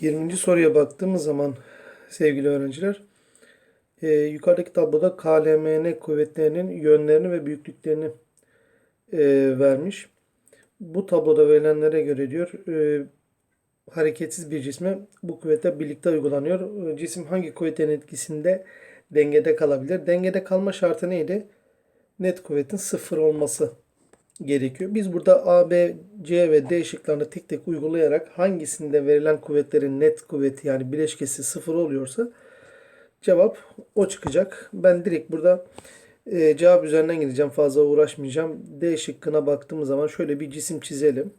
20. soruya baktığımız zaman sevgili öğrenciler e, yukarıdaki tabloda KLMN kuvvetlerinin yönlerini ve büyüklüklerini e, vermiş. Bu tabloda verilenlere göre diyor e, hareketsiz bir cisme bu kuvvetler birlikte uygulanıyor. E, Cisim hangi kuvvetin etkisinde dengede kalabilir? Dengede kalma şartı neydi? Net kuvvetin sıfır olması gerekiyor. Biz burada A, B, C ve D şıklarını tek tek uygulayarak hangisinde verilen kuvvetlerin net kuvveti yani bileşkesi sıfır oluyorsa cevap o çıkacak. Ben direkt burada e, cevap üzerinden gideceğim. Fazla uğraşmayacağım. D şıkkına baktığımız zaman şöyle bir cisim çizelim.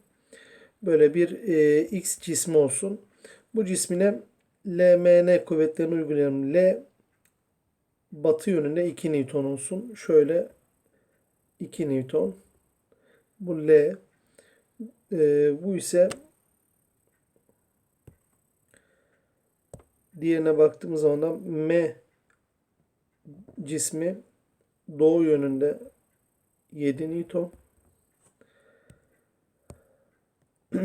Böyle bir e, X cismi olsun. Bu cismine LMN kuvvetlerini uygulayalım. L batı yönünde 2 Newton olsun. Şöyle 2 Newton. Bu L. E, bu ise diğerine baktığımız zaman da M cismi doğu yönünde 7 Newton.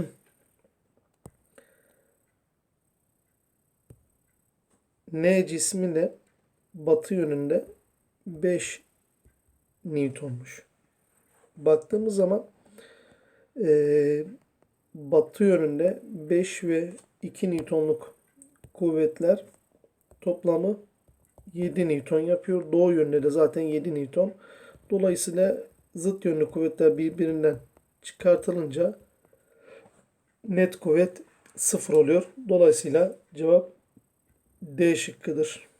N cismi de batı yönünde 5 Newton'muş. Baktığımız zaman eee, batı yönünde 5 ve 2 Newton'luk kuvvetler toplamı 7 Newton yapıyor. Doğu yönünde de zaten 7 Newton. Dolayısıyla zıt yönlü kuvvetler birbirinden çıkartılınca net kuvvet sıfır oluyor. Dolayısıyla cevap D şıkkıdır.